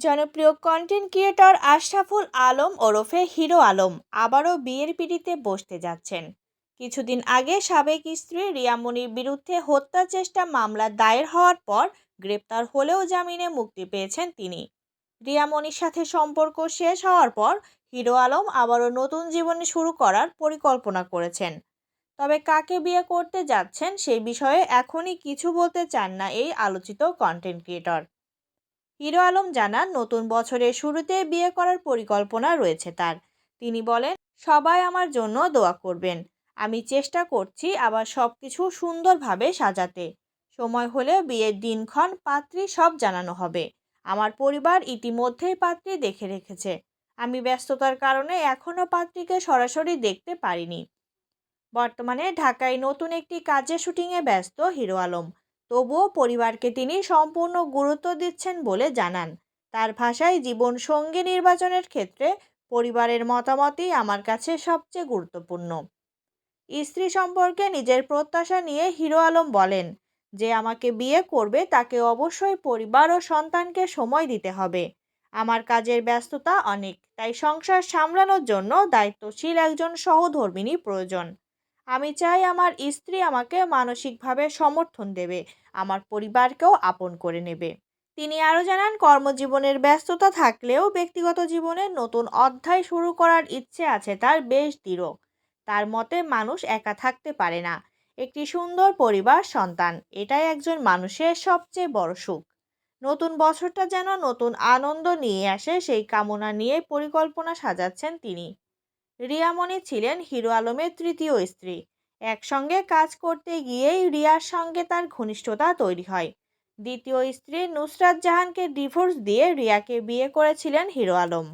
জনপ্রিয় content creator Ashraful Alam ওরফে hero Alam আবারও বিয়ের পিড়িতে বসতে যাচ্ছেন। কিছুদিন আগে সাবেক স্ত্রী রিয়ামনির বিরুদ্ধে হত্যা চেষ্টা মামলা দায়ের হওয়ার পর গ্রেপ্তার হলেও জামিনে মুক্তি পেয়েছেন তিনি। রিয়ামনির সাথে সম্পর্ক শেষ হওয়ার পর হিরো আলম আবারও নতুন জীবনে শুরু করার পরিকল্পনা করেছেন। তবে কাকে বিয়ে করতে যাচ্ছেন সেই বিষয়ে এখনই কিছু বলতে চান না এই আলোচিত কন্টেন্ট ক্রিয়েটর হিরো আলম জানান, নতুন বছরের শুরুতে বিয়ে করার পরিকল্পনা রয়েছে তার। তিনি বলেন, সবাই আমার জন্য দোয়া করবেন। আমি চেষ্টা করছি আবার সব কিছু সুন্দরভাবে সাজাতে। সময় হলে বিয়ের দিনক্ষণ পাত্রী সব জানানো হবে। আমার পরিবার ইতিমধ্যেই পাত্রী দেখে রেখেছে। আমি ব্যস্ততার কারণে এখনও পাত্রীকে সরাসরি দেখতে পারিনি। বর্তমানে ঢাকায় নতুন একটি কাজের শুটিংয়ে ব্যস্ত হিরো আলম। তবুও পরিবারকে তিনি সম্পূর্ণ গুরুত্ব দিচ্ছেন বলে জানান। তার ভাষায় জীবন সঙ্গী নির্বাচনের ক্ষেত্রে পরিবারের মতামতই আমার কাছে সবচেয়ে গুরুত্বপূর্ণ। স্ত্রী সম্পর্কে নিজের প্রত্যাশা নিয়ে হিরো আলম বলেন, যে আমাকে বিয়ে করবে তাকে অবশ্যই পরিবার ও সন্তানকে সময় দিতে হবে। আমার কাজের ব্যস্ততা অনেক, তাই সংসার সামলানোর জন্য দায়িত্বশীল একজন সহধর্মিনী প্রয়োজন। আমি চাই আমার স্ত্রী আমাকে মানসিকভাবে সমর্থন দেবে, আমার পরিবারকেও আপন করে নেবে। তিনি আরও জানান, কর্মজীবনের ব্যস্ততা থাকলেও ব্যক্তিগত জীবনে নতুন অধ্যায় শুরু করার ইচ্ছে আছে তার বেশ দৃঢ়। তার মতে, মানুষ একা থাকতে পারে না। একটি সুন্দর পরিবার, সন্তান, এটাই একজন মানুষের সবচেয়ে বড় সুখ। নতুন বছরটা যেন নতুন আনন্দ নিয়ে আসে, সেই কামনা নিয়ে পরিকল্পনা সাজাচ্ছেন তিনি। রিয়ামণি ছিলেন হিরো আলমের তৃতীয় স্ত্রী। একসঙ্গে কাজ করতে গিয়েই রিয়ার সঙ্গে তার ঘনিষ্ঠতা তৈরি হয়। দ্বিতীয় স্ত্রী নুসরাত জাহানকে ডিভোর্স দিয়ে রিয়াকে বিয়ে করেছিলেন হিরো আলম।